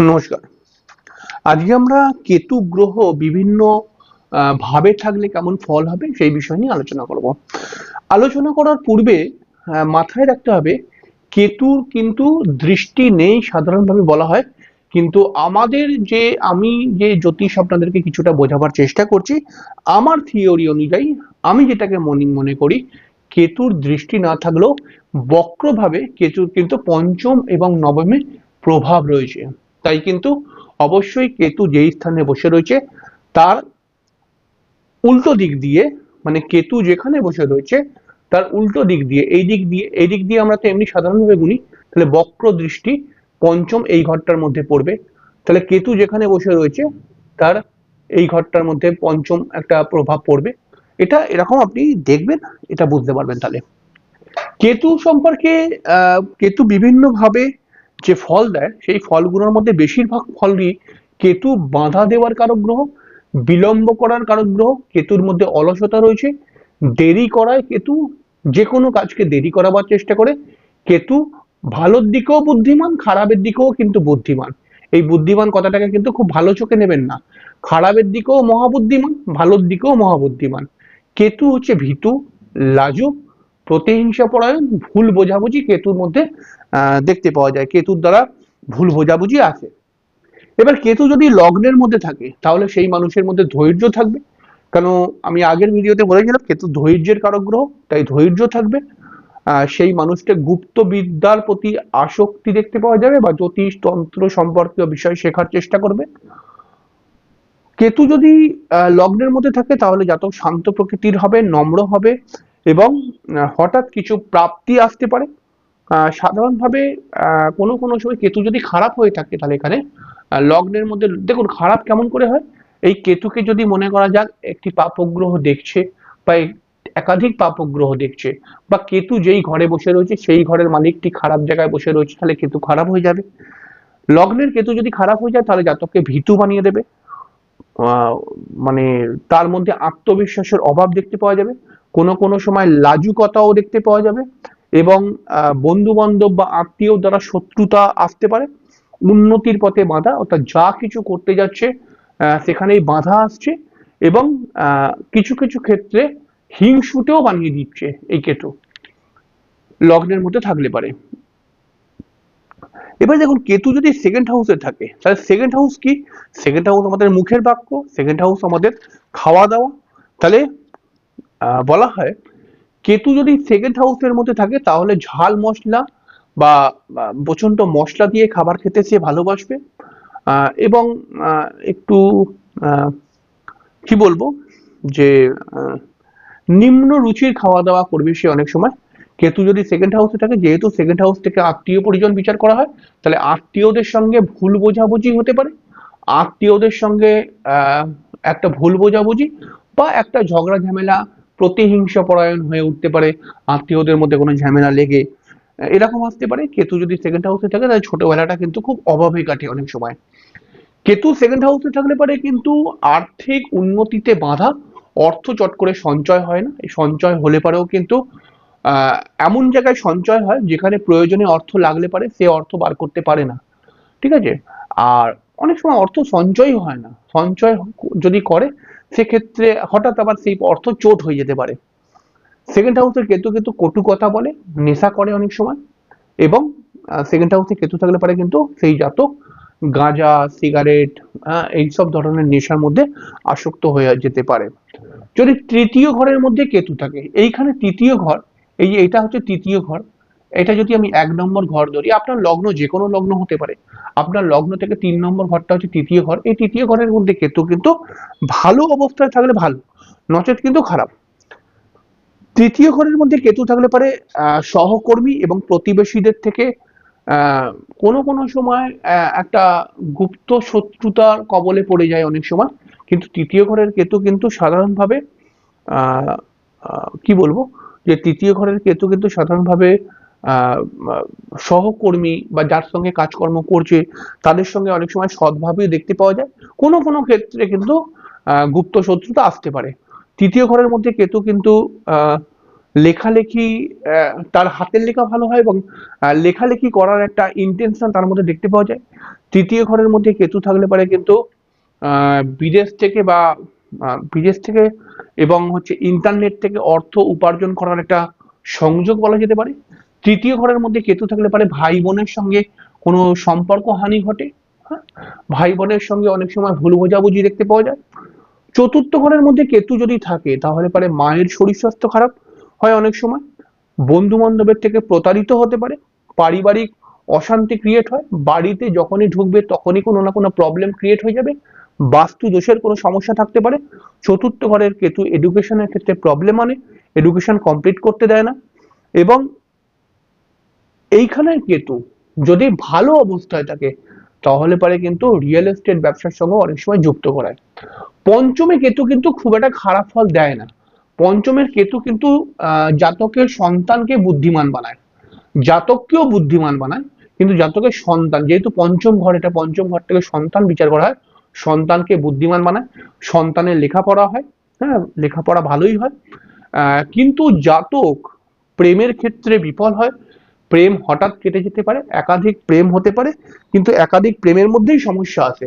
নমস্কার। আজকে আমরা কেতু গ্রহ বিভিন্ন ভাবে থাকলে কেমন ফল হবে সেই বিষয় নিয়ে আলোচনা করব। আলোচনা করার পূর্বে মাথায় রাখতে হবে, কেতুর কিন্তু দৃষ্টি নেই সাধারণভাবে বলা হয়। কিন্তু আমাদের যে, আমি যে জ্যোতিষ আপনাদেরকে কিছুটা বোঝাবার চেষ্টা করছি, আমার থিওরি অনুযায়ী আমি যেটাকে মনে মনে করি, কেতুর দৃষ্টি না থাকলেও বক্রভাবে কেতুর কিন্তু পঞ্চম এবং নবমে প্রভাব রয়েছে। তাই কিন্তু অবশ্যই কেতু যেই স্থানে বসে রয়েছে, তার উল্টো দিক দিয়ে মানে কেতু যেখানে বসে রয়েছে, তার উল্টো দিক দিয়ে, এই দিক দিয়ে, এই দিক দিয়ে আমরা তো এমনি সাধারণভাবে গুনি, তাহলে বক্র দৃষ্টি পঞ্চম এই ঘরটার মধ্যে পড়বে। তাহলে কেতু যেখানে বসে রয়েছে, তার এই ঘরটার মধ্যে পঞ্চম একটা প্রভাব পড়বে। এটা এরকম আপনি দেখবেন, এটা বুঝতে পারবেন তাহলে। কেতু সম্পর্কে কেতু বিভিন্নভাবে যে ফল দেয়, সেই ফলগুলোর মধ্যে বেশিরভাগ ফলই কেতু বাধা দেওয়ার কারক গ্রহ, বিলম্ব করার কারক গ্রহ, কেতুর মধ্যে অলসতা রয়েছে, দেরি করায় কেতু যে কোনো কাজকে দেরি করাবার চেষ্টা করে। কেতু ভালোর দিকেও বুদ্ধিমান, খারাপের দিকেও কিন্তু বুদ্ধিমান। এই বুদ্ধিমান কথাটাকে কিন্তু খুব ভালো চোখে নেবেন না। খারাপের দিকেও মহাবুদ্ধিমান, ভালোর দিকেও মহাবুদ্ধিমান। কেতু হচ্ছে ভীতু, লাজুক প্রতিহিংসা পরায়ণ, ভুল বোঝাবুঝি কেতুর মধ্যে দেখতে পাওয়া যায়। কেতুর দ্বারা ভুল বোঝাবুঝি আসে। এবার কেতু যদি লগ্নের মধ্যে থাকে, তাহলে সেই মানুষের মধ্যে ধৈর্য থাকবে। কেন, আমি আগের ভিডিওতে বলেছিলাম, কেতু ধৈর্যের কারক গ্রহ তাই ধৈর্য থাকবে। সেই মানুষটা গুপ্ত বিদ্যার প্রতি আসক্তি দেখতে পাওয়া যাবে বা জ্যোতিষ, তন্ত্র সম্পর্কীয় বিষয় শেখার চেষ্টা করবে। কেতু যদি লগ্নের মধ্যে থাকে, তাহলে জাতক শান্ত প্রকৃতির হবে, নম্র হবে। এবং হঠাৎ কিছু প্রাপ্তি আসতে পারে। সাধারণভাবে কোনো কোনো সময় কেতু যদি খারাপ হয়ে থাকে তাহলে এখানে লগ্নের মধ্যে, দেখুন খারাপ কেমন করে হয়? এই কেতুকে যদি মনে করা যাক, একটি পাপগ্রহ দেখছে বা একাধিক পাপগ্রহ দেখছে বা কেতু যেই ঘরে বসে রয়েছে, সেই ঘরের মালিকটি খারাপ জায়গায় বসে রয়েছে, তাহলে কেতু খারাপ হয়ে যাবে। লগ্নের কেতু যদি খারাপ হয়ে যায়, তাহলে জাতককে ভীতু বানিয়ে দেবে। মানে তার মধ্যে আত্মবিশ্বাসের অভাব দেখতে পাওয়া যাবে। কোনো কোনো সময় লাজুকতাও দেখতে পাওয়া যাবে এবং বন্ধু বান্ধব বা আত্মীয় দ্বারা শত্রুতা আসতে পারে, উন্নতির পথে বাধা, অর্থাৎ যা কিছু করতে যাচ্ছে সেখানেই বাধা আসছে এবং কিছু কিছু ক্ষেত্রে হিংসুটেও বানিয়ে দিচ্ছে এই কেতু। লগ্নের মধ্যে থাকলে পারে। এবার দেখুন, কেতু যদি সেকেন্ড হাউসে থাকে, তাহলে সেকেন্ড হাউস কি? সেকেন্ড হাউস আমাদের মুখের বাক্য সেকেন্ড হাউস আমাদের খাওয়া দাওয়া। তাহলে বলা হয়, কেতু যদি সেকেন্ড হাউসের মধ্যে থাকে, তাহলে ঝাল মশলা বা প্রচণ্ড মশলা দিয়ে খাবার খেতে সে ভালোবাসবে। এবং একটু কি বলব, যে নিম্ন রুচির খাওয়া দাওয়া করবে সে অনেক সময়। কেতু যদি সেকেন্ড হাউসে থাকে, যেহেতু সেকেন্ড হাউস থেকে আত্মীয় পরিজন বিচার করা হয়, তাহলে আত্মীয়দের সঙ্গে ভুল বোঝাবুঝি হতে পারে। আত্মীয়দের সঙ্গে একটা ভুল বোঝাবুঝি বা একটা ঝগড়া ঝামেলা প্রতিহিংসা পরায়ণ হয়ে উঠতে পারে, আত্মীয়দের মধ্যে কোনো ঝামেলা লেগে, এরকম আসতে পারে। কেতু যদি সেকেন্ড হাউসে থাকে, তাহলে ছোটবেলাটা কিন্তু খুব অভাবে কাটে অনেক সময়। কেতু সেকেন্ড হাউসে থাকলে পারে কিন্তু আর্থিক উন্নতিতে বাধা, অর্থ চট করে সঞ্চয় হয় না। এই সঞ্চয় হলে পারেও কিন্তু এমন জায়গায় সঞ্চয় হয় যেখানে প্রয়োজনে অর্থ লাগলে পারে, সে অর্থ বার করতে পারে না। ঠিক আছে? আর অনেক সময় অর্থ সঞ্চয় হয় না। সঞ্চয় যদি করে সেক্ষেত্রে হঠাৎ আবার সেই অর্থ চোট হয়ে যেতে পারে। সেকেন্ড হাউসের কেতু কিন্তু কটু কথা বলে, নেশা করে অনেক সময় এবং সেকেন্ড হাউসে কেতু থাকলে পারে কিন্তু সেই জাতক গাঁজা সিগারেট এইসব ধরনের নেশার মধ্যে আসক্ত হয়ে যেতে পারে। যদি তৃতীয় ঘরের মধ্যে কেতু থাকে, এইখানে তৃতীয় ঘর, এই যে এটা হচ্ছে তৃতীয় ঘর এটা যদি আমি এক নম্বর ঘর ধরি, আপনার লগ্ন যে কোনো লগ্ন হতে পারে। আপনার লগ্ন থেকে তিন নম্বর ঘরটা হচ্ছে তৃতীয় ঘর। এই তৃতীয় ঘরের মধ্যে কেতু কিন্তু ভালো অবস্থায় থাকলে ভালো, নচেত কিন্তু খারাপ। তৃতীয় ঘরের মধ্যে কেতু থাকলে পারে সহকর্মী এবং প্রতিবেশীদের থেকে কোনো কোনো সময় একটা গুপ্ত শত্রুতার কবলে পড়ে যায় অনেক সময়। কিন্তু তৃতীয় ঘরের কেতু কিন্তু সাধারণভাবে কি বলব? যে তৃতীয় ঘরের কেতু কিন্তু সাধারণভাবে সহকর্মী বা যার সঙ্গে কাজকর্ম করছে, তাদের সঙ্গে অনেক সময় সদ্ভাবেই দেখতে পাওয়া যায়। কোনো কোনো ক্ষেত্রে কিন্তু গুপ্ত শত্রুতা আসতে পারে। তৃতীয় ঘরের মধ্যে কেতু কিন্তু লেখালেখি তার হাতের লেখা ভালো হয় এবং লেখালেখি করার একটা ইন্টেনশন তার মধ্যে দেখতে পাওয়া যায়। তৃতীয় ঘরের মধ্যে কেতু থাকলে পারে কিন্তু বিদেশ থেকে বা বিদেশ থেকে এবং হচ্ছে ইন্টারনেট থেকে অর্থ উপার্জন করার একটা সংযোগ বলা যেতে পারে। তৃতীয় ঘরের মধ্যে কেতু থাকলে পারে ভাই বোনের সঙ্গে কোনো সম্পর্ক হানি ঘটে? হ্যাঁ? ভাই বোনের সঙ্গে অনেক সময় ভুল বোঝাবুঝি দেখতে পাওয়া যায়। চতুর্থ ঘরের মধ্যে কেতু যদি থাকে, তাহলে পারে মায়ের শরীর স্বাস্থ্য খারাপ হয় অনেক সময়। বন্ধু বান্ধবের থেকে প্রতারিত হতে পারে, পারিবারিক অশান্তি ক্রিয়েট হয়, বাড়িতে যখনই ঢুকবে তখনই কোনো না কোনো প্রবলেম ক্রিয়েট হয়ে যাবে, বাস্তু দোষের কোনো সমস্যা থাকতে পারে। চতুর্থ ঘরের কেতু এডুকেশনের ক্ষেত্রে প্রবলেম আনে এডুকেশন কমপ্লিট করতে দেয় না। এবং এইখানের কেতু যদি ভালো অবস্থায় থাকে, তাহলে পারে কিন্তু রিয়েল এস্টেট ব্যবসার সঙ্গে অনেক সময় যুক্ত করায়। পঞ্চমে কেতু কিন্তু খুব একটা খারাপ ফল দেয় না। পঞ্চমের কেতু কিন্তু জাতকের সন্তানকে বুদ্ধিমান বানায়। জাতককেও বুদ্ধিমান বানায়, কিন্তু জাতকের সন্তান, যেহেতু পঞ্চম ঘর, এটা পঞ্চম ঘর থেকে সন্তান বিচার করা হয়, সন্তানকে বুদ্ধিমান বানায়, সন্তানের লেখাপড়া হয় হ্যাঁ লেখাপড়া ভালোই হয়। কিন্তু জাতক প্রেমের ক্ষেত্রে বিফল হয় প্রেম হঠাৎ কেটে যেতে পারে, একাধিক প্রেম হতে পারে, কিন্তু একাধিক প্রেমের মধ্যেই সমস্যা আছে।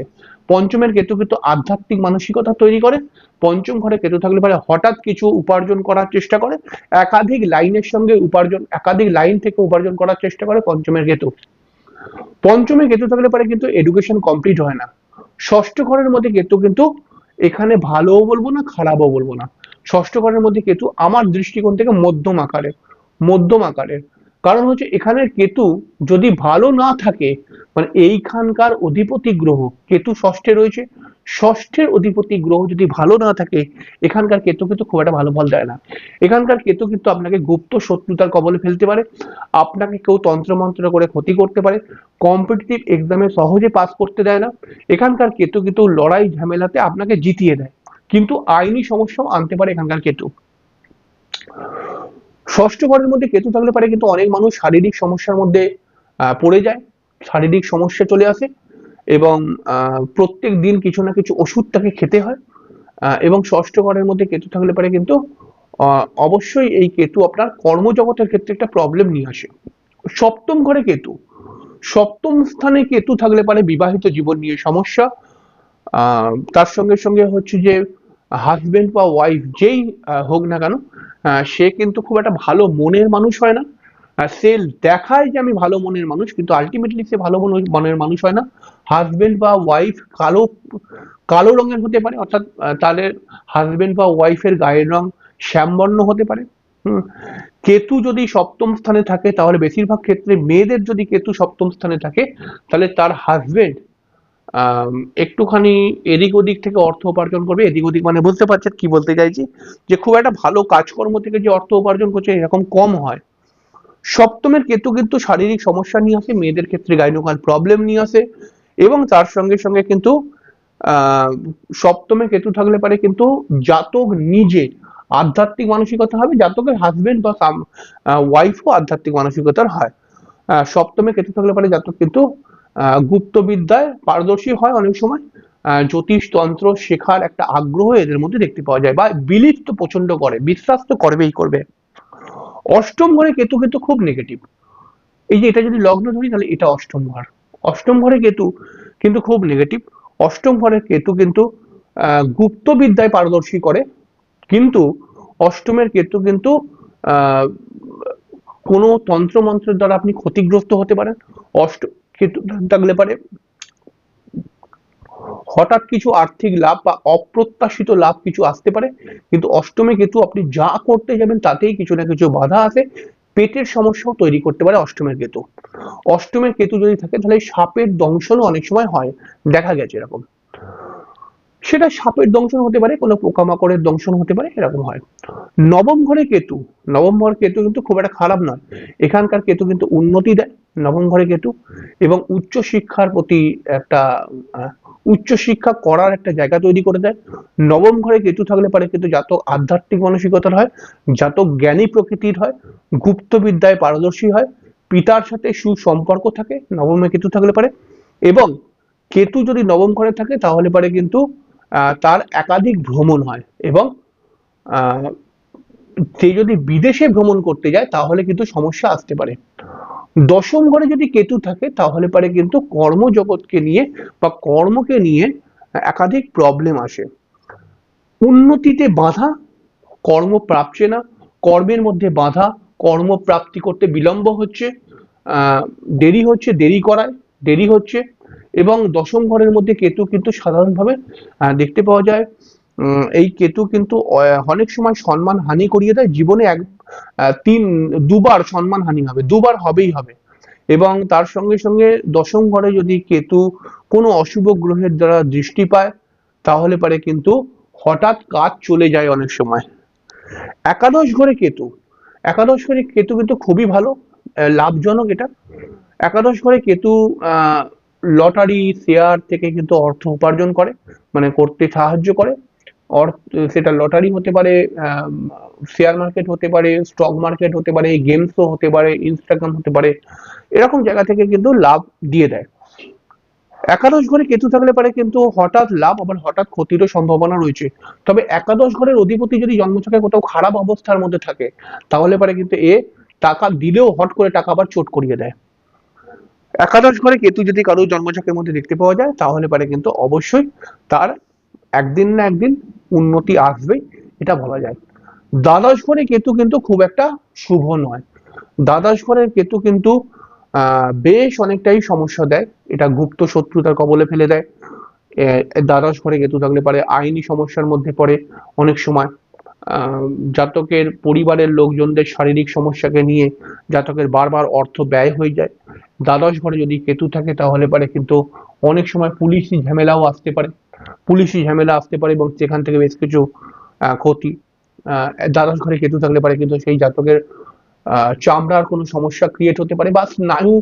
পঞ্চমের কেতু কিন্তু আধ্যাত্মিক মানসিকতা তৈরি করে, পঞ্চম ঘরে কেতু থাকলে পারে হঠাৎ কিছু উপার্জন করার চেষ্টা করে, একাধিক লাইনের সঙ্গে উপার্জন, একাধিক লাইন থেকে উপার্জন করার চেষ্টা করে পঞ্চমের কেতু। পঞ্চমে কেতু থাকলে পারে কিন্তু এডুকেশন কমপ্লিট হয় না। ষষ্ঠ ঘরের মধ্যে কেতু কিন্তু এখানে ভালোও বলব না, খারাপও বলব না। ষষ্ঠ ঘরের মধ্যে কেতু আমার দৃষ্টিকোণ থেকে মধ্যম আকারের মধ্যম আকারের। কারণ হচ্ছে এখানের কেতু যদি ভালো না থাকে মানে এইখানকার অধিপতি গ্রহ, কেতু ষষ্ঠে রয়েছে, ষষ্ঠের অধিপতি গ্রহ যদি ভালো না থাকে, এখানকার কেতু কিন্তু খুব একটা ভালো ফল দেয় না। এখানকার কেতু কিন্তু আপনাকে গুপ্ত শত্রুতার কবলে ফেলতে পারে, আপনাকে কেউ তন্ত্রমন্ত্র করে ক্ষতি করতে পারে কম্পিটিটিভ এক্সামে সহজে পাস করতে দেয় না। এখানকার কেতু কিন্তু লড়াই ঝামেলাতে আপনাকে জিতিয়ে দেয়। কিন্তু আইনি সমস্যাও আনতে পারে এখানকার কেতু। ষষ্ঠ ঘরের মধ্যে কেতু থাকলে পারে কিন্তু অনেক মানুষ শারীরিক সমস্যার মধ্যে পড়ে যায়। শারীরিক সমস্যা চলে আসে এবং প্রত্যেক দিন কিছু না কিছু ওষুধ তাকে খেতে হয়। এবং ষষ্ঠ ঘরের মধ্যে কেতু থাকলে পারে কিন্তু অবশ্যই এই কেতু আপনার কর্মজগতের ক্ষেত্রে একটা প্রবলেম নিয়ে আসে। সপ্তম ঘরে কেতু। সপ্তম স্থানে কেতু থাকলে পারে বিবাহিত জীবন নিয়ে সমস্যা। তার সঙ্গে সঙ্গে হচ্ছে যে হাজবেন্ড বা ওয়াইফ যেই হোক না কেন সে কিন্তু খুব একটা ভালো মনের মানুষ হয় না। সে দেখায় যে আমি ভালো মনের মানুষ, কিন্তু আলটিমেটলি সে ভালো মনের- মানুষ হয় না। হাজবেন্ড বা ওয়াইফ কালো কালো রঙের হতে পারে, অর্থাৎ তাদের হাজবেন্ড বা ওয়াইফের গায়ের রং শ্যামবর্ণ হতে পারে। কেতু যদি সপ্তম স্থানে থাকে, তাহলে বেশিরভাগ ক্ষেত্রে মেয়েদের যদি কেতু সপ্তম স্থানে থাকে, তাহলে তার হাজবেন্ড একটুখানি এদিক ওদিক থেকে অর্থ উপার্জন করবে। এদিক ওদিক মানে বুঝতে পারছেন কি বলতে চাইছি? যে খুব একটা ভালো কাজকর্ম থেকে যে অর্থ উপার্জন করছে, এরকম কম হয়। সপ্তমের কেতু কিন্তু শারীরিক সমস্যা নিয়ে আসে, মেয়েদের ক্ষেত্রে গাইনোকাল প্রবলেম নিয়ে আসে এবং তার সঙ্গে সঙ্গে কিন্তু সপ্তমে কেতু থাকলে পারে কিন্তু জাতক নিজে আধ্যাত্মিক মানসিকতা হবে, জাতকের হাজবেন্ড বা ওয়াইফও আধ্যাত্মিক মানসিকতার হয়। সপ্তমে কেতু থাকলে পারে জাতক কিন্তু গুপ্তবিদ্যায় পারদর্শী হয় অনেক সময়। আহ, জ্যোতিষ তন্ত্র শেখার একটা আগ্রহ এদের মধ্যে দেখতে পাওয়া যায় বা বিলিভ তো প্রচণ্ড করে বিশ্বাস তো করবেই করবে। অষ্টম ঘরে কেতু কিন্তু খুব নেগেটিভ এই যে এটা যদি লগ্ন ধরি তাহলে এটা অষ্টম ঘর। অষ্টম ঘরে কেতু কিন্তু খুব নেগেটিভ অষ্টম ঘরের কেতু কিন্তু গুপ্ত বিদ্যায় পারদর্শী করে। কিন্তু অষ্টমের কেতু কিন্তু কোনো তন্ত্রমন্ত্রের দ্বারা আপনি ক্ষতিগ্রস্ত হতে পারেন। অষ্ট কেতু থাকলে পারে। হঠাৎ কিছু আর্থিক লাভ বা অপ্রত্যাশিত লাভ কিছু আসতে পারে। কিন্তু অষ্টমে কেতু আপনি যা করতে যাবেন তাতেই কিছু না কিছু বাধা আসে পেটের সমস্যাও তৈরি করতে পারে অষ্টমের কেতু। অষ্টমের কেতু যদি থাকে তাহলে সাপের দংশনও অনেক সময় হয়। দেখা গেছে এরকম। সেটা সাপের দংশন হতে পারে, কোনো পোকামাকড়ের দংশন হতে পারে, এরকম হয়। নবম ঘরে কেতু, নবম ঘর কেতু কিন্তু খুব একটা খারাপ নয়। এখানকার কেতু কিন্তু উন্নতি দেয় নবম ঘরে কেতু এবং উচ্চ শিক্ষার প্রতি একটা উচ্চ শিক্ষা করার একটা জায়গা তৈরি করে দেয়। নবম ঘরে কেতু থাকলে পারে কিন্তু জাতক আধ্যাত্মিক মানসিকতার হয় জাতক জ্ঞানী প্রকৃতির হয়, গুপ্ত বিদ্যায় পারদর্শী হয়, পিতার সাথে সুসম্পর্ক থাকে, নবমে কেতু থাকলে পারে এবং কেতু যদি নবম ঘরে থাকে তাহলে পারে কিন্তু তার একাধিক ভ্রমণ হয় এবং সে যদি বিদেশে ভ্রমণ করতে যায়, তাহলে কিন্তু সমস্যা আসতে পারে। দশম ঘরে যদি কেতু থাকে, তাহলে পারে কিন্তু কর্মজগৎকে নিয়ে বা কর্মকে নিয়ে একাধিক প্রবলেম আসে। উন্নতিতে বাধা, কর্ম প্রাপছে না। কর্মের মধ্যে বাধা কর্মপ্রাপ্তি করতে বিলম্ব হচ্ছে দেরি হচ্ছে, দেরি করায়, দেরি হচ্ছে এবং দশম ঘরের মধ্যে কেতু কিন্তু সাধারণভাবে দেখতে পাওয়া যায়। এই কেতু কিন্তু অনেক সময় সম্মান হানি করিয়ে দেয়। জীবনে এক তিন, দুবার সম্মান হানি হবে, দুবার হবেই হবে। এবং তার সঙ্গে সঙ্গে দশম ঘরে যদি কেতু কোনো অশুভ গ্রহের দ্বারা দৃষ্টি পায়, তাহলে পারে কিন্তু হঠাৎ কাজ চলে যায় অনেক সময়। একাদশ ঘরে কেতু। একাদশ ঘরে কেতু কিন্তু খুবই ভালো লাভজনক এটা। একাদশ ঘরে কেতু লটারি শেয়ার থেকে কিন্তু অর্থ উপার্জন করে মানে করতে সাহায্য করে। অর্থ, সেটা লটারি হতে পারে শেয়ার মার্কেট হতে পারে স্টক মার্কেট হতে পারে গেমসও হতে পারে ইনস্টাগ্রাম হতে পারে, এরকম জায়গা থেকে কিন্তু লাভ দিয়ে দেয়। একাদশ ঘরে কেতু থাকলে পারে কিন্তু হঠাৎ লাভ, আবার হঠাৎ ক্ষতিরও সম্ভাবনা রয়েছে। তবে একাদশ ঘরের অধিপতি যদি জন্ম জন্মছকে কোথাও খারাপ অবস্থার মধ্যে থাকে, তাহলে পারে কিন্তু এ টাকা দিলেও হট করে টাকা আবার চোট করিয়ে দেয়। একাদশ ঘরে কেতু যদি কারও জন্মছকের মধ্যে দেখতে পাওয়া যায়, তাহলে পারে কিন্তু অবশ্যই তার একদিন না একদিন উন্নতি আসবেই এটা বলা যায়। দ্বাদশ ঘরে কেতু কিন্তু খুব একটা শুভ নয়। দ্বাদশ ঘরের কেতু কিন্তু বেশ অনেকটাই সমস্যা দেয়। এটা গুপ্ত শত্রুতার কবলে ফেলে দেয়। দ্বাদশ ঘরে কেতু থাকলে পারে আইনি সমস্যার মধ্যে পড়ে অনেক সময়। জাতকের পরিবারের লোকজনদের শারীরিক সমস্যাকে নিয়ে জাতকের বারবার অর্থ ব্যয় হয়ে যায়। দ্বাদশ ঘরে যদি কেতু থাকে তাহলে পারে কিন্তু অনেক সময় পুলিশি ঝামেলাও আসতে পারে। পুলিশি ঝামেলা আসতে পারে এবং সেখান থেকে বেশ কিছু ক্ষতি। দ্বাদশ ঘরে কেতু থাকলে পারে কিন্তু সেই জাতকের চামড়ার কোনো সমস্যা ক্রিয়েট হতে পারে বা স্নায়ু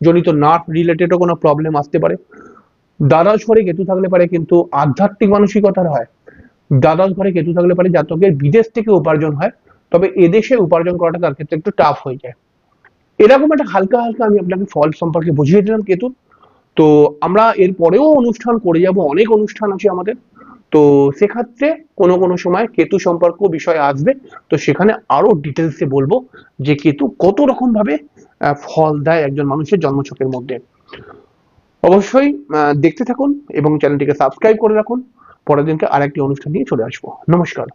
জনিত নার্ভ রিলেটেডও কোনো প্রবলেম আসতে পারে। দ্বাদশ ঘরে কেতু থাকলে পারে কিন্তু আধ্যাত্মিক মানসিকতার হয়। দ্বাদশ ঘরে কেতু থাকলে পারে জাতকের বিদেশ থেকে উপার্জন হয়, তবে এদেশে উপার্জন করাটা তার ক্ষেত্রে একটু টাফ হয়ে যায়। এরকম একটা হালকা হালকা আমি আপনাকে ফল সম্পর্কে বুঝিয়ে দিলাম, কেতু। তো আমরা এর পরেও অনুষ্ঠান করে যাব, অনেক অনুষ্ঠান আছে আমাদের। তো সেক্ষেত্রে কোনো কোনো সময় কেতু সম্পর্ক বিষয় আসবে, তো সেখানে আরও ডিটেলসে বলব যে কেতু কত রকম ভাবে ফল দেয় একজন মানুষের জন্মছকের মধ্যে। অবশ্যই দেখতে থাকুন এবং চ্যানেলটিকে সাবস্ক্রাইব করে রাখুন। পরের দিনকে আরেকটি অনুষ্ঠান নিয়ে চলে আসব। নমস্কার।